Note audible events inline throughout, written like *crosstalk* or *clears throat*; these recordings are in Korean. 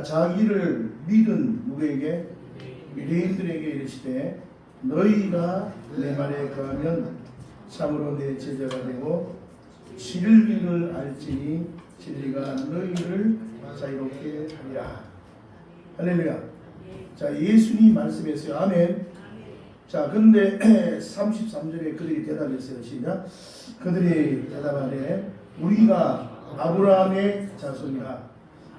자 자기를 믿은 누구에게 유대인들에게 이르시되 너희가 내 말에 거하면 참으로 내 제자가 되고 진리를 알지니 진리가 너희를 자유롭게 하리라. 할렐루야. 자 예수님 말씀했어요 아멘. 자 근데 33절에 *clears throat* 그들이 대답했어요. 시작. 그들이 대답하되 우리가 아브라함의 자손이라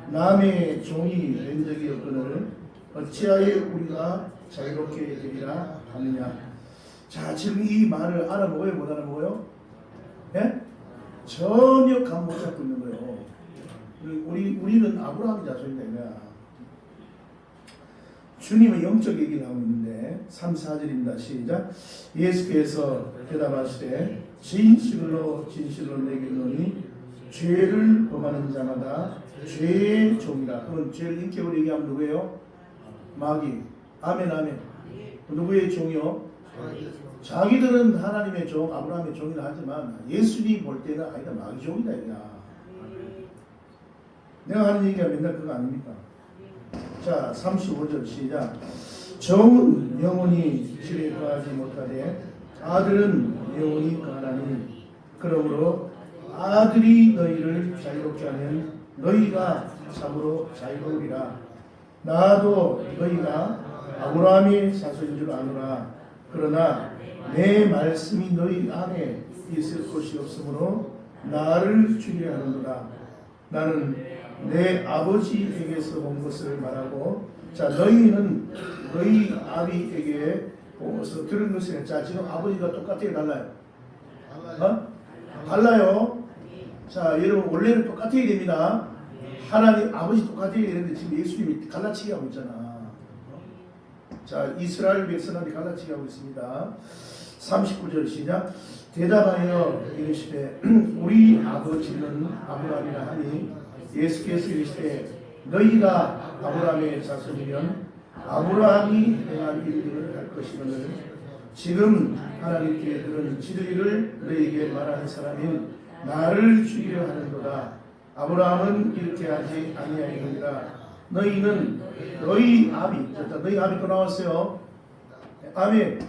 남의 종이 된 적이 없거늘 어찌하여 우리가 자유롭게 되리라 하느냐 자 지금 이 말을 알아먹어요 못 알아먹어요? 예? 전혀 감 못 잡고 있는 거예요 우리, 우리, 우리는 아브라함의 자손이다 주님의 영적 얘기를 하고 있는데 3, 4절입니다. 시작 예수께서 대답하시되 진실로 진실로 내게 이르노니 죄를 범하는 자마다 죄의 종이라 그건 죄를 인격으로 얘기하면 누구예요? 마귀 아멘 아멘 누구의 종이요? 자기들은 하나님의 종 아브라함의 종이라 하지만 예수님 볼 때는 아니다 마귀 종이다 이거야 내가 하는 얘기가 맨날 그거 아닙니까? 자, 35절 시작. 정은 영원히 집에 거하지 못하되 아들은 영원히 거하나니 그러므로 아들이 너희를 자유롭게 하면 너희가 참으로 자유로우리라. 나도 너희가 아브라함의 자손인 줄 아노라. 그러나 내 말씀이 너희 안에 있을 것이 없으므로 나를 죽이려 하는도다. 나는 내 아버지에게서 온 것을 말하고 자 너희는 너희 아비에게 보고서 들은 것을 자 지금 아버지가 똑같아요 달라요 어? 달라요. 자 여러분 원래는 똑같아야 됩니다. 하나님 아버지 똑같아야 되는데 지금 예수님이 갈라치기 하고 있잖아. 자 이스라엘 백성한테 갈라치기 하고 있습니다. 39절 시작. 대답하여 이르시되 *clears throat* 우리 아버지는 아브라함이라 하니 예수께서 이르시되 너희가 아브라함의 자손이면 아브라함이 행한 일들을 할 것이거늘 지금 하나님께 들은 진리를 너희에게 말하는 사람인 나를 죽이려 하는도다. 아브라함은 이렇게 하지 아니하였느니라. 너희는 너희 아비 됐다. 너희 아비 또 나왔어요. 아멘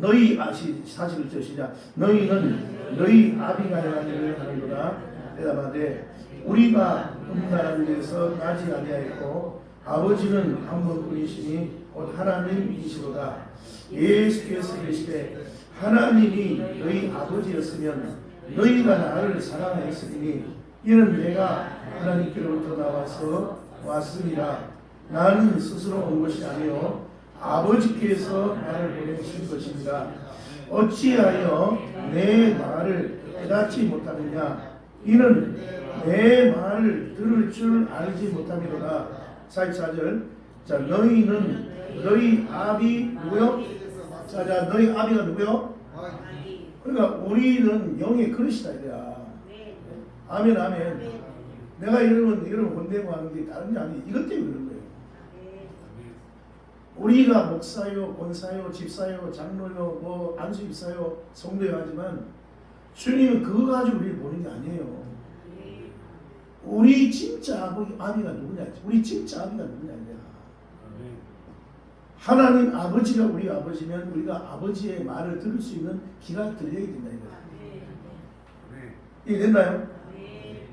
너희 아시 사실을 저시자 너희는 너희 아비가 일을 하는도다. 대답하되 우리가 음란한 데서 나지 아니하였고 아버지는 한 분뿐이시니 곧 하나님이시로다. 예수께서 이르시되 하나님이 너희 아버지였으면 너희가 나를 사랑하였으니 이는 내가 하나님께로부터 나와서 왔습니다. 나는 스스로 온 것이 아니요 아버지께서 나를 보내신 것입니다. 어찌하여 내 말을 깨닫지 못하느냐? 이는 내 말을 들을 줄 알지 못함이로다. 44절. 자, 너희는 너희 아비 누구요? 자, 자, 너희 아비가 누구요? 그러니까 우리는 영의 그릇이다 이거야. 아멘, 아멘. 내가 여러분, 여러분 혼내고 하는 게 다른 게 아니 이것 때문에 그런 거예요. 우리가 목사요, 권사요, 집사요, 장로요, 뭐 안수 입사요, 성도요 하지만 주님은 그거 가지고 우리를 보는 게 아니에요. 우리 진짜 아버지, 아비가 누구냐? 우리 진짜 아비가 누구냐? 하나님 아버지가 우리 아버지면 우리가 아버지의 말을 들을 수 있는 귀가 들려야 된다 이거야. 이해됐나요?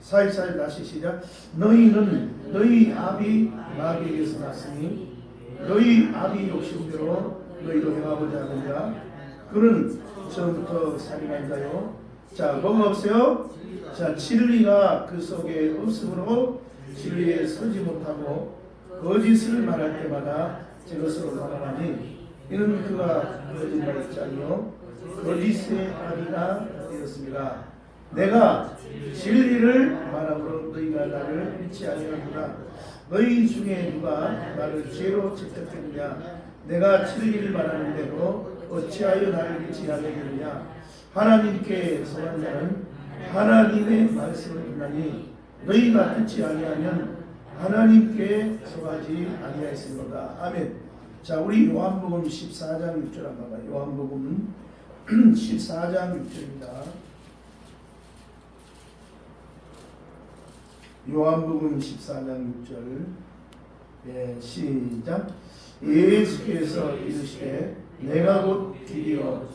44일 다시 시작. 너희는 너희 아비 마귀에게서 났으니 너희 아비 욕심대로 너희도 행하고자 하느냐? 그는 처음부터 살인한 자요. 자, 뭐가 없어요? 자, 진리가 그 속에 없으므로 진리에 서지 못하고 거짓을 말할 때마다 제 것으로 말하니 이는 그가 거짓말했자니요 거짓의 아비가 되었습니다. 내가 진리를 말함으로 너희가 나를 믿지 아니하구나. 너희 중에 누가 나를 죄로 채택했느냐? 내가 진리를 말하는데도 어찌하여 나를 믿지 아니하느냐? 하나님께 성한 자는 하나님의 말씀을 듣나니 너희가 듣지 아니하면 하나님께 성하지 아니하였습니다. 아멘. 자, 우리 요한복음 14장 6절 한번 봐요. 요한복음 *clears throat* 14장 6절입니다. 요한복음 14장 6절 예, 시작. 예수께서 이르시되 내가 곧 길이요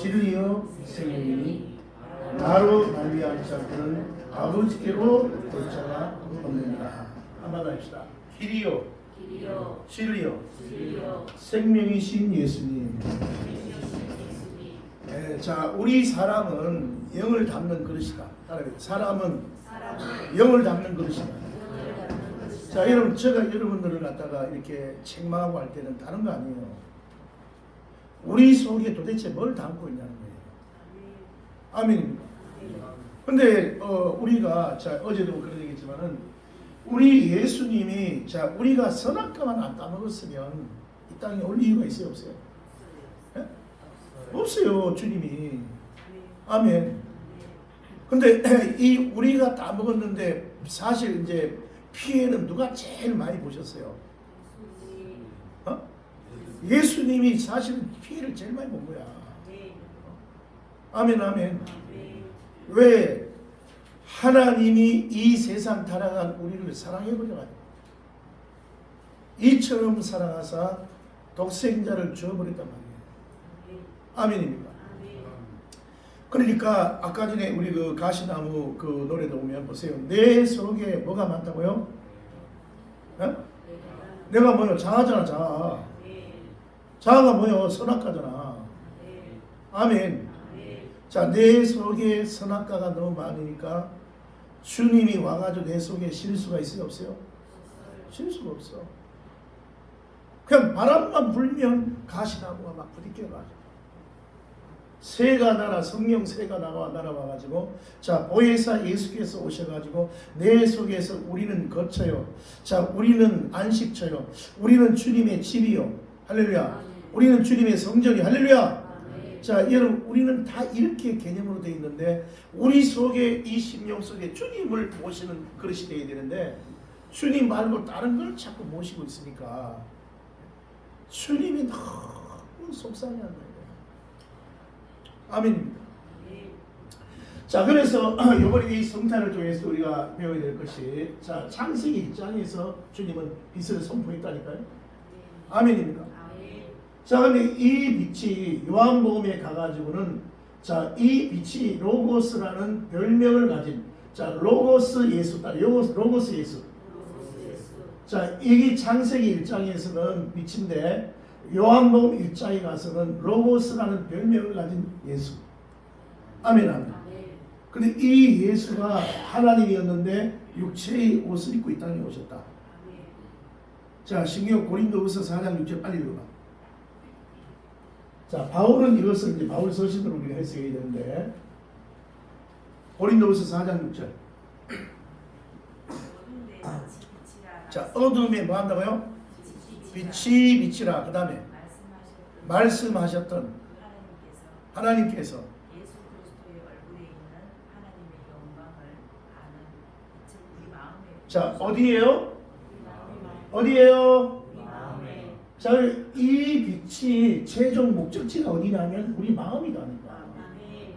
진리요 생명이니 나로 말미암 자들은 아버지께로 올 자가 없느니라. 한번 합시다. 길이요 진리요 생명이신 예수님. 예, 자, 우리 사람은 영을 담는 그릇이다. 사람은 영을 담는 그릇이다. 자, 여러분, 제가 여러분들을 갖다가 이렇게 책망하고 할 때는 다른 거 아니에요. 우리 속에 도대체 뭘 담고 있냐는 거예요. 아멘입니다. 근데 어, 우리가 자 어제도 그런 얘기했지만은 우리 예수님이 자 우리가 선악과만 안 따먹었으면 이 땅에 올 이유가 있어요 없어요? 예? 없어요 주님이 아멘. 근데 *clears throat* 이 우리가 따먹었는데 사실 이제 피해는 누가 제일 많이 보셨어요? 어? 예수님이 사실은 피해를 제일 많이 본 거야. 아멘 아멘. 왜 하나님이 이 세상 타락한 우리를 사랑해 버려가지고 이처럼 사랑하사 독생자를 주어버렸단 말이에요. 아멘입니까? 그러니까 아까 전에 우리 그 가시나무 그 노래도 보면 보세요. 내 속에 뭐가 많다고요? 어? 내가 뭐요? 자아잖아 자아. 자아가 뭐요? 선악과잖아. 아멘. 자, 내 속에 선악과가 너무 많으니까 주님이 와가지고 내 속에 쉴 수가 있어요, 없어요? 쉴 수가 없어. 그냥 바람만 불면 가시나무가 막 부딪혀가지고 새가 날아 성령 새가 나와 날아와가지고 자 보혜사 예수께서 오셔가지고 내 속에서 우리는 거쳐요. 자 우리는 안식처요. 우리는 주님의 집이요. 할렐루야. 우리는 주님의 성전이 할렐루야. 자, 여러분, 우리는 다 이렇게 개념으로 되어 있는데, 우리 속에, 이 심령 속에 주님을 모시는 그릇이 되어야 되는데, 주님 말고 다른 걸 자꾸 모시고 있으니까, 주님이 너무 속상해 한다. 아멘입니다. 자, 그래서 *clears throat* 이번에 이 성탄을 통해서 우리가 배워야 될 것이, 자, 창세기 입장에서 주님은 빛을 선포했다니까요. 아멘입니다. 자, 근데 이 빛이 요한복음에 가가지고는 자, 이 빛이 로고스라는 별명을 가진 자, 로고스 예수, 아, 로고스, 로고스 예수. 자, 이게 창세기 1장에서는 빛인데 요한복음 1장에 가서는 로고스라는 별명을 가진 예수. 아멘, 아멘. 근데 이 예수가 하나님이었는데 육체의 옷을 입고 이 땅에 오셨다. 자, 신경 고린도후서 4장 6절 빨리 읽어봐. 자, 바울은 이것을 이제 바울 서신으로 우리가 해석해야 되는데 고린도후서 4장 6절. 자, 어둠에 뭐 한다고요? 빛이 빛이라. 그다음에 말씀하셨던 하나님께서 자, 어디에요? 어디에요? 자, 이 빛이 최종 목적지가 어디냐면 우리 마음이다니까. 아멘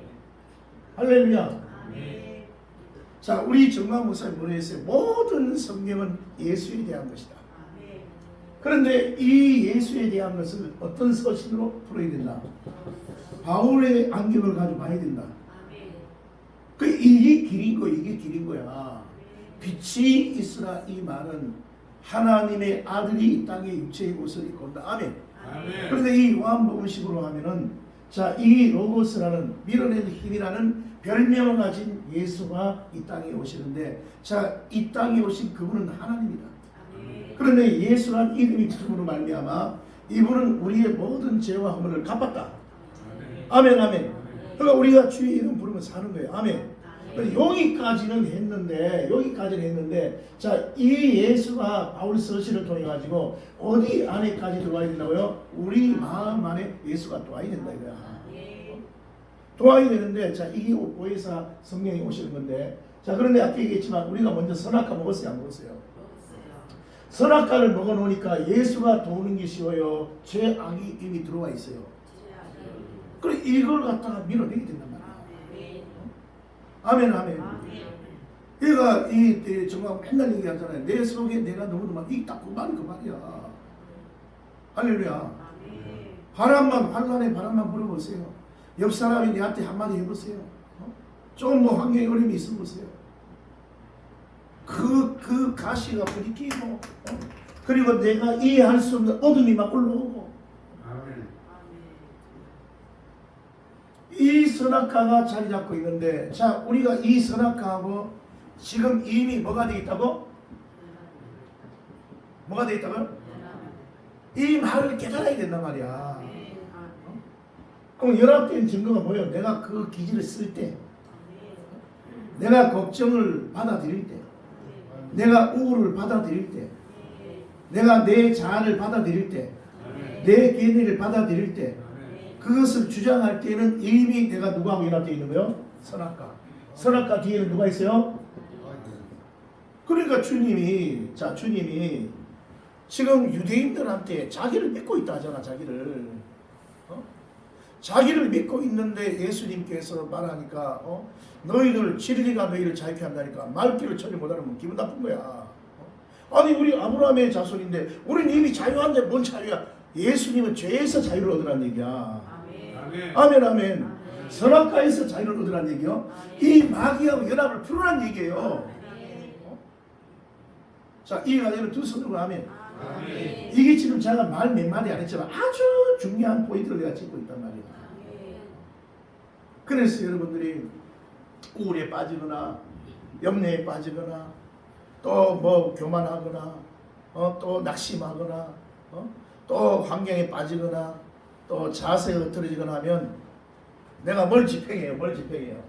할렐루야. 아멘 자, 우리 정강 목사님 했어요? 모든 성경은 예수에 대한 것이다. 아멘 그런데 이 예수에 대한 것을 어떤 서신으로 풀어야 된다? 바울의 안경을 가지고 봐야 된다. 아멘 그 이게 길인 거, 이게 길인 거야. 빛이 있으라 이 말은 하나님의 아들이 이 땅에 육체의 옷을 입고 온다. 아멘. 아멘 그런데 이 요한복음식으로 하면은 자, 이 로고스라는 밀어내는 힘이라는 별명을 가진 예수가 이 땅에 오시는데 자, 이 땅에 오신 그분은 하나님이다. 아멘 그런데 예수란 이름이 붙음으로 말미암아 이분은 우리의 모든 죄와 허물을 갚았다. 아멘 아멘. 그러니까 우리가 주의 이름 부르면 사는 거예요. 아멘. 근데 여기까지는 했는데 여기까지는 했는데 자 이 예수가 바울 서신을 통해 가지고 어디 안에까지 들어와야 된다고요? 우리 마음 안에 예수가 들어와야 된다 이거야. 도와야 되는데 자 이게 오해사 성령이 오시는 건데 자 그런데 아까 얘기했지만 우리가 먼저 선악과 먹었어요 안 먹었어요? 먹었어요 선악과를 먹어놓으니까 예수가 도우는 게 쉬워요. 죄악이 이미 들어와 있어요. 그래 이걸 갖다가 밀어내야 된단. 아멘 아멘 아멘. 아멘 그러니까 이, 이 정말 맨날 얘기하잖아요. 내 속에 내가 너무너무 이딱그 말이 그 말이야. 할렐루야. 아멘. 바람만 환란의 바람만 불어보세요. 옆 사람이 내한테 한마디 해보세요. 어? 좀뭐 환경에 어려움이 있어 보세요. 그, 그 가시가 부딪히고 어? 그리고 내가 이해할 수 없는 어둠이 막 올라오고 아멘. 아멘. 이 선악과가 자리 잡고 있는데 자 우리가 이 선악과하고 지금 이미 뭐가 돼 있다고? 뭐가 돼 있다고요? 이 말을 깨달아야 된단 말이야. 아멘. 그럼 연합된 증거가 뭐예요? 내가 그 기지를 쓸 때, 내가 걱정을 받아들일 때, 내가 우울을 받아들일 때, 내가 내 자아를 받아들일 때. 내 견해를 받아들일 때. 그것을 주장할 때는 이미 내가 누구하고 연합되어 있는 거예요? 선악과. 선악과 뒤에는 누가 있어요? 그러니까 주님이 자 주님이 지금 유대인들한테 자기를 믿고 있다 하잖아 자기를 어? 자기를 믿고 있는데 예수님께서 말하니까 어? 너희들 진리가 너희를 자유케 한다니까 말귀를 처리 못하면 기분 나쁜 거야 어? 아니 우리 아브라함의 자손인데 우리는 이미 자유한데 뭔 자유야 예수님은 죄에서 자유를 얻으라는 얘기야 아멘. 아멘. 선악과에서 자유를 얻으라는 얘기요 이 마귀하고 연합을 풀으라는 얘기예요 자 이해가 되는 두 손으로 아멘. 이게 지금 제가 말 몇 마디 안 했지만 아주 중요한 포인트를 내가 짚고 있단 말이야. 그래서 여러분들이 우울에 빠지거나 염려에 빠지거나 또 뭐 교만하거나 어, 또 낙심하거나 어? 또 환경에 빠지거나 또 자세가 흐트러지거나 하면 내가 뭘 집행해요? 뭘 집행해요?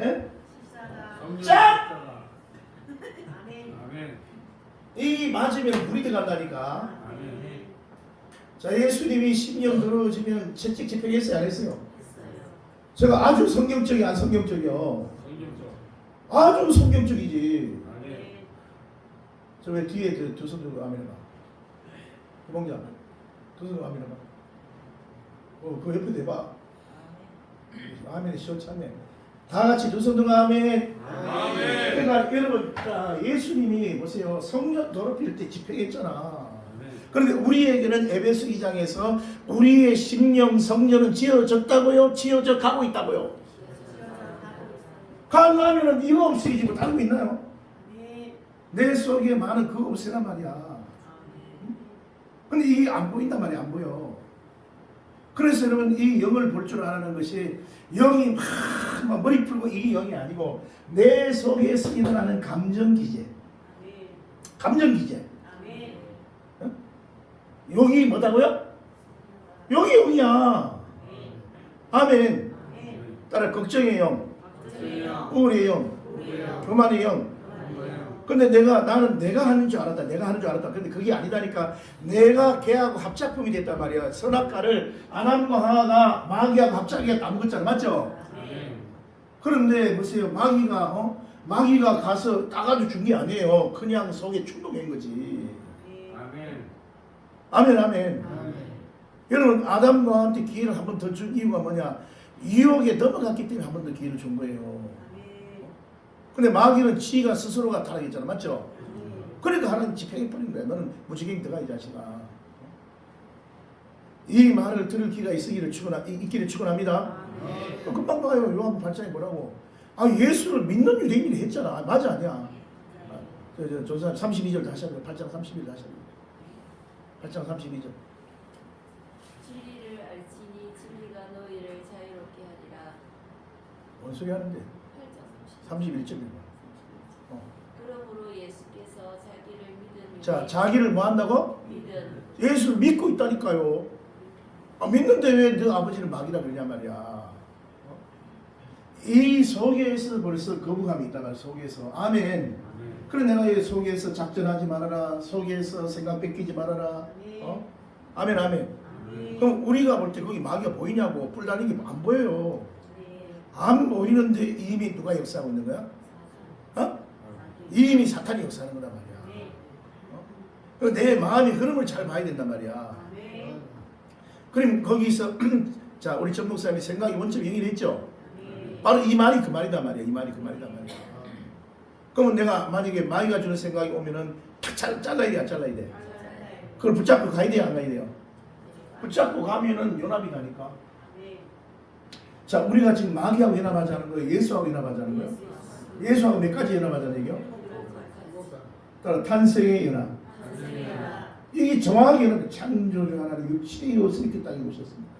예? 짝! 이 맞으면 물이 들어간다니까. 아멘. 자 예수님이 십년 들어오시면 채찍 집행했어요 안 했어요? 했어요. 제가 아주 성경적이 안 성경적이요. 성경적. 아주 성경적이지. 아멘. 저왜 뒤에 그 두손 들고 아멘 해봐. 구봉자 두 손 들고 아멘 해봐. 어, 그 옆에 대봐. 아멘이 시원찮네. 다 같이 두 손 들고 아멘. 아멘. 그러니까 여러분 자, 예수님이 보세요. 성령 더럽힐 때 집행했잖아. 아멘. 그런데 우리에게는 에베소 2장에서 우리의 심령 성전은 지어졌다고요? 지어져 가고 있다고요? 가려면은 이거 없애지 못하고 있나요? 아멘. 내 속에 많은 그거 없애란 말이야. 아멘. 근데 이게 안 보인단 말이야, 안 보여. 그래서 여러분 이 영을 볼 줄 아는 것이 영이 막, 막 머리 풀고 이게 영이 아니고 내 속에서 일어나는 감정 기제. 감정 기제. 영이 뭐다고요? 영이 영이야. 아멘. 따라 걱정의 영. 우울의 영. 교만의 영. 근데 내가 나는 내가 하는 줄 알았다. 내가 하는 줄 알았다. 근데 그게 아니다니까. 내가 걔하고 합작품이 됐단 말이야. 선악과를 아남과 하나가 마귀하고 합작이가 다 먹었잖아. 맞죠? 아멘. 그런데 보세요. 마귀가 어? 마귀가 가서 따가지고 준 게 아니에요. 그냥 속에 충동한 거지. 아멘. 아멘 아멘. 아멘. 여러분 아담과 한테 기회를 한 번 더 준 이유가 뭐냐? 유혹에 넘어갔기 때문에 한 번 더 기회를 준 거예요. 근데 마귀는 지가 스스로가 타락했잖아. 맞죠? 그러니까 하나님 집행해 버린 거야. 너는 무지개에 들어가 이 자식아. 이 말을 들을 기가 있기를 축원하 있기를 축원합니다. 아멘. 어, 금방 봐요. 요한 8장에 뭐라고? 아 예수를 믿는 유대인이 했잖아. 아, 맞아 아니야? 아, 사람 32절 다시 한번 8장 31절 다시 한번 8장 32절 진리를 알지니 진리가 너희를 자유롭게 하리라. 뭔 소리 하는데? 8장 31절 어. 그러므로 예수께서 자기를 믿은 자 자기를 뭐 한다고? 믿은 예수를 믿고 있다니까요. 아, 믿는데 왜 너 아버지를 막이라 그러냐 말이야. 어? 이 속에서 벌써 거부감이 있다 말 속에서 아멘. 아멘. 그래 내가 이 속에서 작전하지 말아라. 속에서 생각 뺏기지 말아라. 어? 아멘 아멘. 아멘. 그럼 우리가 볼 때 거기 마귀가 보이냐고 뿔 달린 게안 보여요. 네. 안 보이는데 이미 누가 역사하고 있는 거야? 어? 이미 사탄이 역사하는 거란 말이야. 네. 어? 내 마음의 흐름을 잘 봐야 된단 말이야. 아멘. 그럼 거기서 *clears throat* 자 우리 전 목사님이 생각이 원점 영이 했죠. 아멘. 바로 이 말이 그 말이단 말이야. 이 말이 그 말이단 말이야. 그러면 내가 만약에 마귀가 주는 생각이 오면은 탁 잘- 잘라야 돼, 안 잘라야 돼. 그걸 붙잡고 가야 돼요, 안 가야 돼요. 붙잡고 가면은 연합이 가니까. 자, 우리가 지금 마귀하고 연합하자는 거예요. 예수하고 연합하자는 거예요. 예수하고 몇 가지 연합하자는 얘기요? 따라 탄생의 연합. 이게 정확하게 연합. 창조주 하나님 육체의 옷을 입게 땅에 오셨습니다.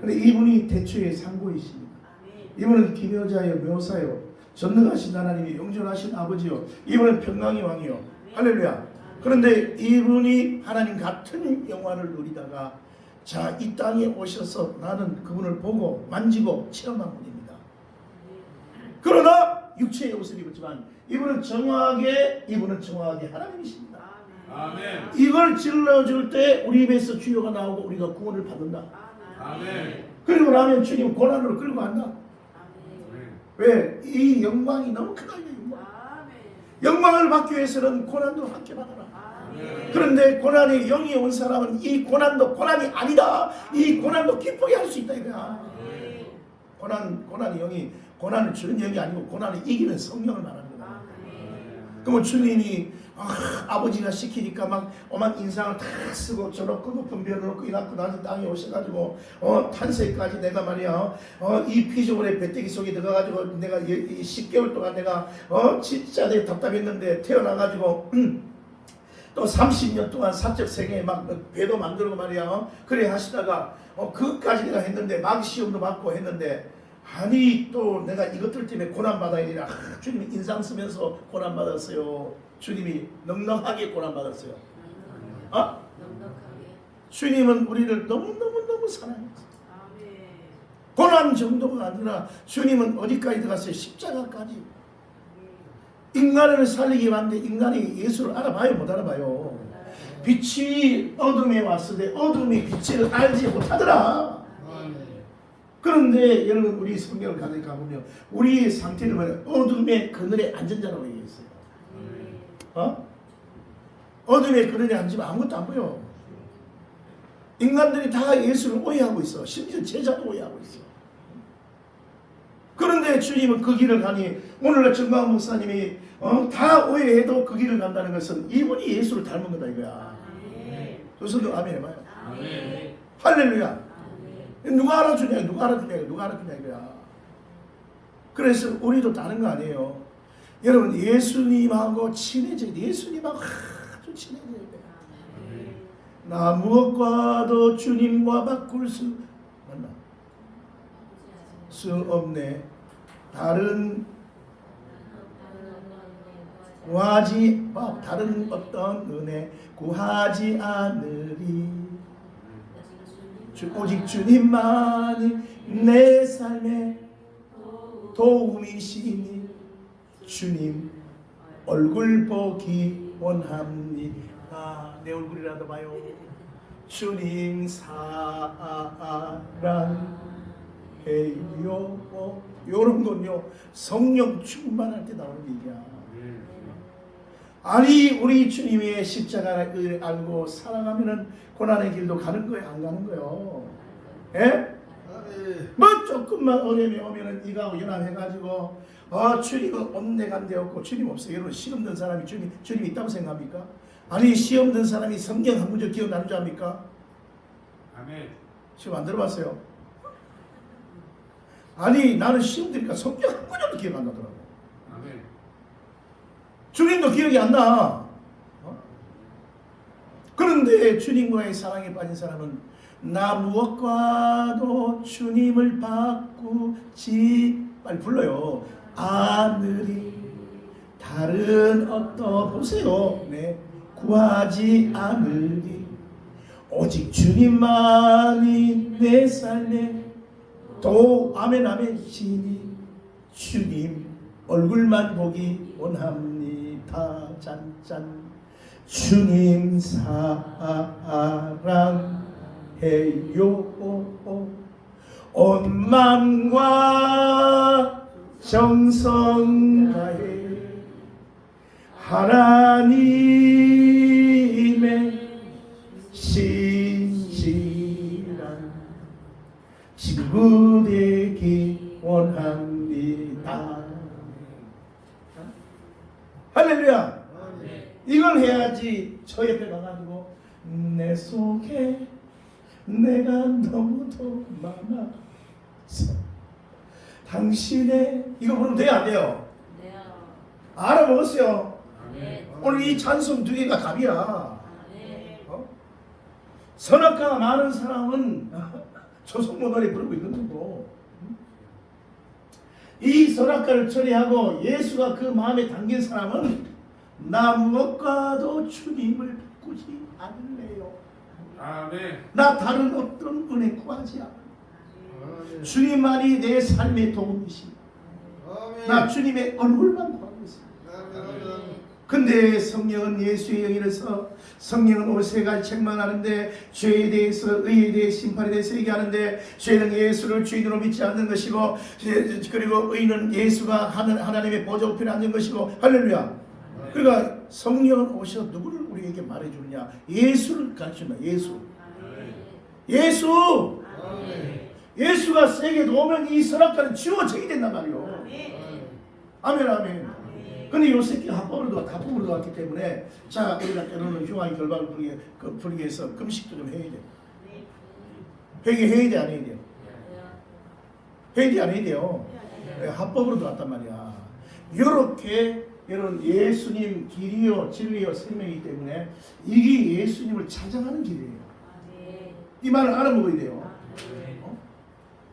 근데 이분이 대초의 상고이십니다. 이분은 기묘자요 묘사요 전능하신 하나님이 영존하신 아버지요 이분은 평강의 왕이요 할렐루야 그런데 이분이 하나님 같은 영화를 누리다가 자 이 땅에 오셔서 나는 그분을 보고 만지고 체험한 분입니다 그러나 육체의 옷을 입었지만 이분은 정확하게 이분은 정확하게 하나님이십니다 아멘. 이걸 질러줄 때 우리 입에서 주여가 나오고 우리가 구원을 받는다 아멘. 그리고 나면 주님 고난으로 끌고 간다 아멘. 왜? 이 영광이 너무 크다 이 영광. 영광을 받기 위해서는 고난도 함께 받아라. 그런데 고난이 영이 온 사람은 이 고난도 고난이 아니다. 이 고난도 기쁘게 할 수 있다 이거야. 고난 고난이 영이 고난을 주는 영이 아니고 고난을 이기는 성령을 말하는 거다. 그러면 주님이 아, 버지가 시키니까 막 오만 인상을 다 쓰고 저 놓고 높은 별을 놓고 이 낳고 나서 땅에 오셔가지고 어 탄생까지 내가 말이야 어이 피조물의 배때기 속에 들어가가지고 내가 이, 이 10개월 동안 내가 어 진짜 내가 답답했는데 태어나가지고 또 30년 동안 사적 세계에 막 배도 만들고 말이야. 어? 그래 하시다가 어 그것까지 내가 했는데 막 시험도 받고 했는데 아니 또 내가 이것들 때문에 고난 받아야 되나 아, 주님이 인상 쓰면서 고난 받았어요. 주님이 넉넉하게 고난 받았어요. 어? 주님은 우리를 너무너무너무 사랑했어요. 고난 정도가 아니라 주님은 어디까지 들어갔어요? 십자가까지 인간을 살리기 위한데 인간이 예수를 알아봐요 못 알아봐요? 빛이 어둠에 왔을 때 어둠이 빛을 알지 못하더라. 그런데 여러분 우리 성경을 가만히 가보면 우리의 상태를 보면 어둠의 그늘에 앉은 자라고 얘기했어요. 어? 어둠의 그늘에 앉으면 아무것도 안 보여. 인간들이 다 예수를 오해하고 있어. 심지어 제자도 오해하고 있어 그런데 주님은 그 길을 가니 오늘날 정광 목사님이 어? 다 오해해도 그 길을 간다는 것은 이분이 예수를 닮은 거다 이거야. 조선도 아멘 해봐요. 아멘. 할렐루야. 누가 알아주냐 누가 알아주냐 누가 알아주냐 이거야. 그래서 우리도 다른 거 아니에요. 여러분 예수님하고 친해져 예수님하고 아주 친해져야 돼. 나 무엇과도 주님과 바꿀 수 맞나? 수 없네 다른 구하지 뭐 다른 어떤 은혜 구하지 않으리. 주, 오직 주님만이 내 삶의 도움이시니 주님 얼굴 보기 원합니다. 내 얼굴이라도 봐요. 주님 사랑해요 요런 건요 성령 충만할 때 나오는 얘기야 아니 우리 주님의 십자가를 알고 사랑하면은 고난의 길도 가는 거예요 안 가는 거예요 예? 뭐 조금만 어려움이 오면은 이거하고 연합해가지고 어 주님은 온내간데 없고 주님 없어요 여러분 시험 든 사람이 주님 주님 있다고 생각합니까? 아니 시험 든 사람이 성경 한 문제 기억 나는 줄 압니까? 아멘. 시험 안 들어봤어요? 아니 나는 시험 들니까 성경 한 문제도 기억 안 나더라고 아멘. 주님도 기억이 안 나. 어? 그런데 주님과의 사랑에 빠진 사람은 나 무엇과도 주님을 바꾸지 빨리 불러요. 아느리 다른 어떤 보세요. 네 구하지 않으리 오직 주님만이 내 삶에 도 아멘 아멘 시니 주님 얼굴만 보기 원합니다. 짠짠. 주님 사랑해요. 온 맘과 정성 다해 하나님의 부디기 원합니다. 할렐루야! 이걸 해야지 저 옆에 가가지고 내 속에 내가 너무도 많아서 당신의 이거 부르면 돼요 안 돼요? 네요. 알아먹었어요. 네. 오늘 이 찬송 두 개가 답이야. 아, 네. 어? 선악과 많은 사람은 노래 부르고 있는 거고 이 선악과를 처리하고 예수가 그 마음에 담긴 사람은 나 무엇과도 주님을 바꾸지 않을래요. 아멘. 나 다른 어떤 은혜 구하지 않아. 주님만이 내 삶의 도움이시. 나 주님의 얼굴만 있어. 근데 성령은 예수의 영이라서 성령은 오세갈 책망하는데 죄에 대해서 의에 대해 심판에 대해서 얘기하는데 죄는 예수를 주인으로 믿지 않는 것이고 예, 그리고 의는 예수가 하는 하나님의 보좌 우편에 앉는 것이고 할렐루야. 그러니까 성령은 오셔 누구를 우리에게 말해주느냐? 예수를 가르친다 예수. 예수! 예수가 세계에 오면 이 선악과는 지워져야 된단 말이요. 아멘 아멘 근데 요 새끼 합법으로 들어왔, 합법으로 들어왔기 때문에 자 우리가 때로는 흉악의 결박을 풀기, 그, 풀기 위해서 금식도 좀 해야 돼. 회개 해야 돼 안 해야 돼요? 해야 돼 안 해야 돼요? 네, 합법으로 들어왔단 말이야. 이렇게 여러분 예수님 길이요 진리요 생명이기 때문에 이게 예수님을 찾아가는 길이에요. 이 말을 알아먹어야 돼요. 어?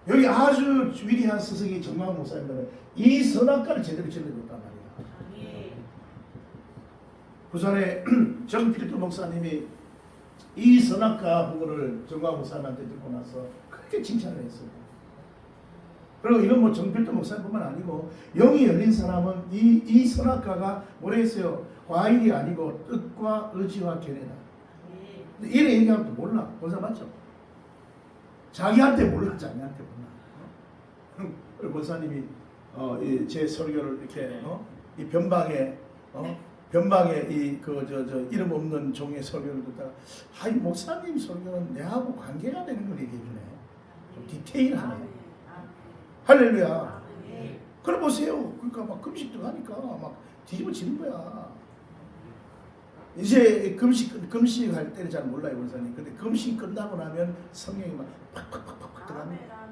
여기 아주 위대한 스승이 정말 목사님들은 이 선악과를 제대로 전해줬단 말이야 부산에 *clears throat* 정필도 목사님이 이 선악과 부분을 정광 목사님한테 듣고 나서 크게 칭찬을 했어요. 그리고 이건 뭐 정필도 목사님뿐만 아니고 영이 열린 사람은 이, 이 선악과가 뭐라 했어요? 과일이 아니고 뜻과 의지와 견해다. 근데 이래 얘기하면 또 몰라. 본사 맞죠? 자기한테 몰라, 자기한테 몰라. *laughs* 그리고 본사님이 어, 이제 설교를 이렇게 어? 이 변방에 어? 변방에 이그저저 이름 없는 종의 설교를 듣다가 아이 목사님 설교는 내하고 관계가 되는 걸 얘기해 주네. 좀 디테일하네. 할렐루야. 그래 보세요. 그러니까 막 금식 들어가니까 막 뒤집어지는 거야. 이제 금식 금식 할 때는 잘 몰라요 원사님. 근데 금식 끝나고 나면 성령이 막 팍팍팍팍 들어갑니다.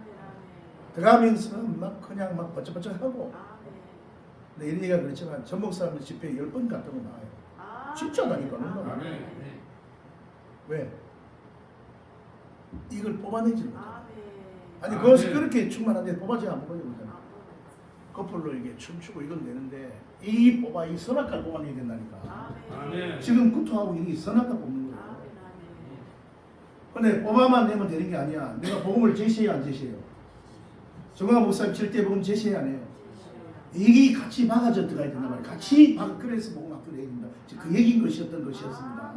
들어가면서 막 그냥 막 버쩍버쩍 하고 근데 이런 얘기가 그렇지만 전 목 사람들 집회 열번 갔던 거 나와요. 진짜다니까, 얼마나. 아멘. 왜? 이걸 뽑아내지 못해. 아니 아, 그것이 네. 그렇게 충만한데 뽑아지 안 뽑아지 못해. 커플로 이게 춤추고 이건 되는데 이 뽑아 이 선악과 뽑아내야 된다니까. 아멘. 지금 구토하고 이게 선악과 뽑는 거예요. 근데 뽑아만 내면 되는 게 아니야. 내가 복음을 제시해야 안 제시해요. 정광 목사님 절대 복음 제시해야 안 해요. 이게 같이 막아져 들어가야 된단 말이에요. 같이 막 그래서 복음 학교를 해야 된다. 그 얘기인 것이었던 것이었습니다.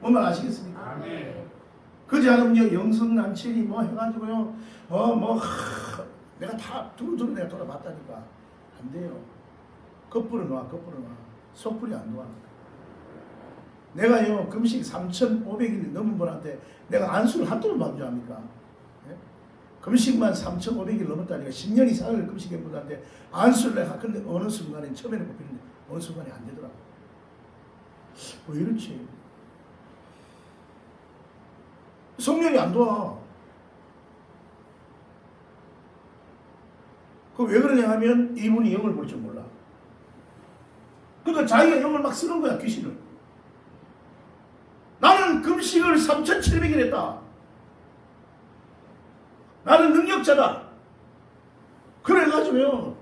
뭔말 아시겠습니까? 그지 않으면요 영성 난치니 뭐 해가지고요 어 뭐 내가 다 두루두루 내가 돌아봤다니까 안 돼요. 거꾸로 놔 거꾸로 놔 속풀이 안 놔. 내가요 금식 3,500일 넘은 분한테 내가 안수를 한 돈을 받은 줄 압니까? 예? 금식만 3,500일 넘었다니까 10년 이상을 금식한 분한테 안수를 내가 근데 어느 순간에 처음에는 뽑히는데 어느 순간에 안 되더라고. 왜 이렇지? 성령이 안 도와. 그 왜 그러냐 하면 이분이 영을 볼 줄 몰라. 그러니까 자기가 영을 막 쓰는 거야 귀신을. 나는 금식을 3,700일 했다. 나는 능력자다. 그래가지고요.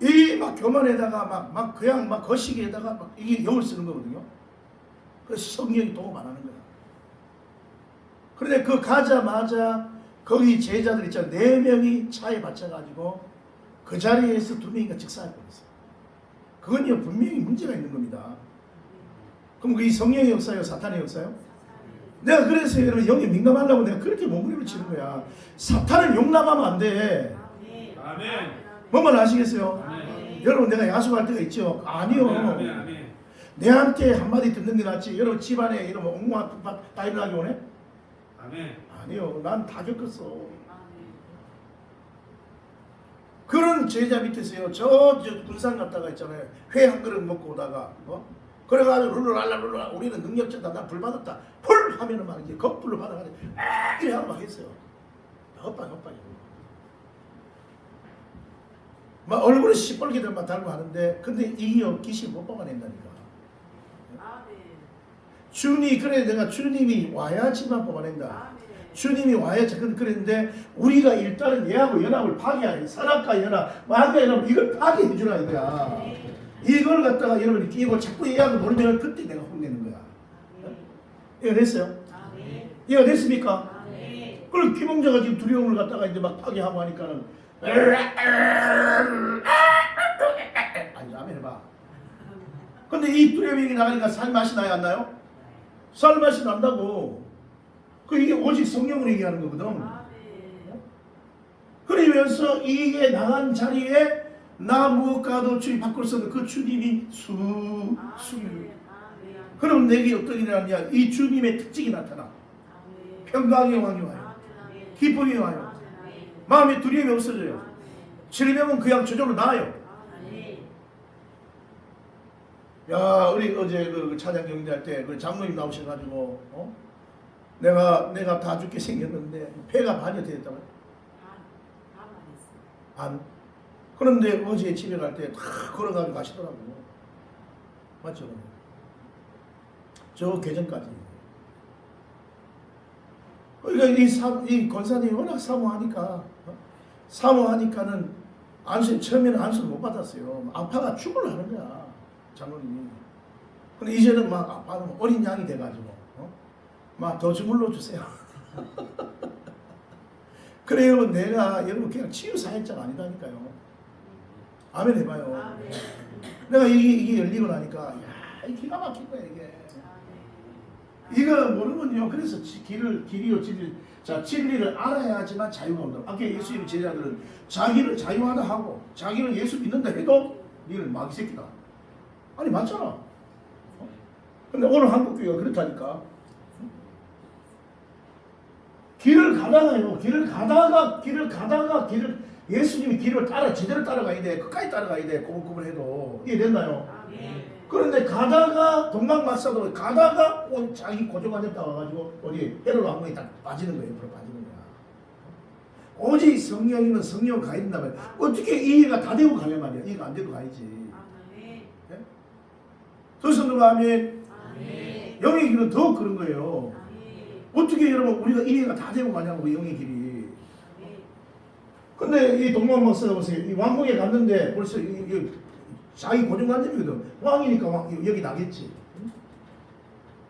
이 막 교만에다가 막, 막 그냥 막 거시기에다가 막 이게 영을 쓰는 거거든요. 그래서 성령이 도움 안 하는 거야. 그런데 그 가자마자 거기 제자들 있잖아 네 명이 차에 받쳐가지고 그 자리에서 두 명이가 직사할 뻔했어. 그건요 분명히 문제가 있는 겁니다. 그럼 그게 성령의 역사예요, 사탄의 역사예요? 내가 그래서 여러분 영에 민감하려고 내가 그렇게 몸부림을 치는 거야. 사탄을 용납하면 안 돼. 아멘. 뭔 말 아시겠어요? 아멘. 여러분 내가 야속할 때가 있죠. 아니요. 아멘. 아멘. 내한테 한마디 듣는 게 낫지. 여러분 집안에 이러면 엉망 다 일어나게 오네? 아멘. 아니요. 난 다 겪었어. 그런 제자 밑에서요. 저, 저 군산 갔다가 있잖아요. 회 한 그릇 먹고 오다가 어? 그래가지고 룰루랄라 룰루랄라 우리는 능력자다 나 불받았다 훌 하면은 겁불로 받아가지고 아 이래 하고 막 했어요. 헛방 헛방이. 막 얼굴에 시뻘게들만 달고 하는데 근데 이게 귀신 못 뽑아낸다니까. 아멘. 주님 그래 내가 주님이 와야지만 뽑아낸다. 아멘. 주님이 와야지. 그- 그랬는데 우리가 일단은 얘하고 연합을 파괴하는 선악과 연합 마귀와 연합 이걸 파괴해 주라 이거야. 이걸 갖다가 여러분이 끼고 자꾸 얘하고 놀면 그때 내가 혼내는 됐습니까? 아멘. 그럼 김홍자가 지금 두려움을 갖다가 이제 막 파괴하고 하니까는 아니 아멘 해봐 근데 이 두려움이 나가니까 살 맛이 나요 안 나요? 살 맛이 난다고 그 이게 오직 성령으로 얘기하는 거거든. 그러면서 이게 나간 자리에 나 무엇과도 주님 밖으로 서는 그 주님이 수, 수. 그럼 내게 어떤 일이 나냐 이 주님의 특징이 나타나. 평강의 왕이 와요. 기쁨이 와요. 마음의 두려움이 없어져요 질병은 그냥 저절로 나아요. 야 우리 어제 그 찬양 경기할 때 그 장로님 나오셔가지고 어? 내가 내가 다 죽게 생겼는데 배가 반이. 반만 했어. 반 그런데 어제 집에 갈 때 다 걸어가지고 가시더라고 맞죠? 저 계정까지 그러니까 이, 사, 이 권사님이 워낙 사모하니까 어? 사모하니까는 안수 처음에는 안수를 못 받았어요 아파가 죽을 하는 거야 장로님이 근데 이제는 막 아빠는 어린 양이 돼가지고 어? 막더 주물러 주세요 *laughs* 그래요 내가 여러분 그냥 치유 사역자가 아니다니까요 아멘 해봐요 아멘. 내가 이게, 이게 열리고 나니까 야이 기가 막힌 거야 이게. 이거 모르면요. 그래서 지- 길을 길이요 진리. 자 진리를 알아야지만 자유가 온다. 아까 예수님 제자들은 자기를 자유하다 하고 자기는 예수 믿는다 해도 니는 마귀 새끼다. 아니 맞잖아. 어? 근데 오늘 한국 교회가 그렇다니까. 길을 가다가요. 길을 가다가 길을 가다가 길을 예수님이 길을 따라 제대로 따라가야 돼. 끝까지 따라가야 돼. 꼬불꼬불해도. 이해됐나요? 아멘. 그런데 가다가 동방마사도 가다가 온 자기 고정관념 따와가지고 어디 헤로 왕국에 딱 빠지는 거예요. 옆으로 빠지는 거야. 오직 성령이면 성령 가야 말이야. 어떻게 이해가 다 되고 가냐 말이야. 이해가 안 돼도 가야지. 더 성도가 하면 아멘. 영의 길은 더 그런 거예요. 어떻게 여러분 우리가 이해가 다 되고 가냐고 영의 길이. 근데 이 동방마사가 보세요. 이 왕국에 갔는데 벌써 이, 이, 자기 고정관념이거든. 왕이니까 왕, 여기 나겠지. 응?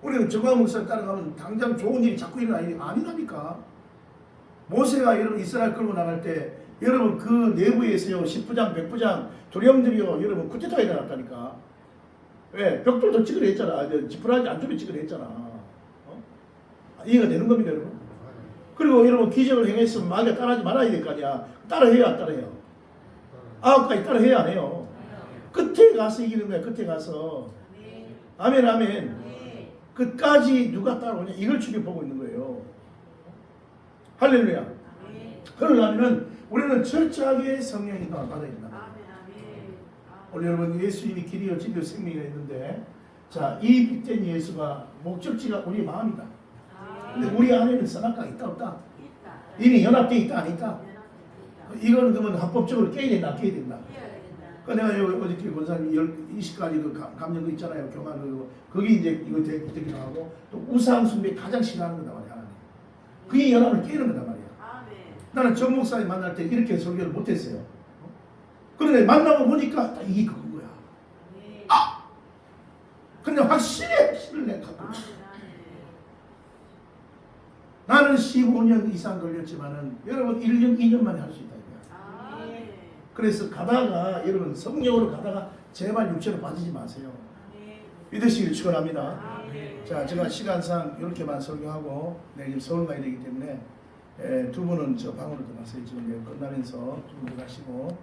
우리는 정광 목사 따라가면 당장 좋은 일이 자꾸 일어나는 일이 아니라니까. 모세가 여러분 이스라엘 끌고 나갈 때 여러분 그 내부에서요 10부장 100부장 두령들이요 여러분 쿠데타가 일어났다니까. 왜? 벽돌도 찍으려 했잖아. 저 지푸라기 안쪽에 찍으려 했잖아. 어? 이해가 되는 겁니다 여러분? 그리고 여러분 기적을 행했으면 마귀가 따라하지 말아야 될 거 아니야. 따라해요 안 따라해요? 아홉까지 따라해야 안 해요. 끝에 가서 이기는 거야 끝에 가서. 아멘. 아멘. 끝까지 누가 따라오냐 이걸 지켜보고 있는 거예요. 할렐루야. 그러려면 우리는 철저하게 성령의 인도를 받아야 된다. 오늘 여러분 예수님이 길이요 진리요 생명이가 있는데 자이 빛된 예수가 목적지가 우리 마음이다. 근데. 우리 안에는 선악과가 있다 없다? 이미 연합되어 있다 안 있다? 이거는 그러면 합법적으로 깨야 된다 안 깨야 된다? 그 내가 요 어저께 권사님 열 20가지 그 감- 감정 거 있잖아요 교만 그 거기 이제 이거 되- 되기도 하고 또 우상 숭배 가장 싫어하는 거다 말이야 하나님. 그게 연합을 깨는 거다 말이야. 아멘. 나는 정 목사님 만날 때 이렇게 설교를 못했어요. 어? 그런데 만나고 보니까 딱 이게 그건 거야. 아멘. 근데 확실히 확실히 내가 갖고 아멘. 있어. 아멘. 나는 15년 이상 걸렸지만은 여러분 1년 2년 만에 할 수 있다. 그래서 가다가 여러분 성령으로 가다가 제발 육체로 빠지지 마세요. 아멘. 믿으시길 축원합니다. 아멘. 자, 제가 시간상 이렇게만 설교하고 내일 서울 가야 되기 때문에 에, 두 분은 저 방으로 들어가서 지금 끝나면서 두분 들어가시고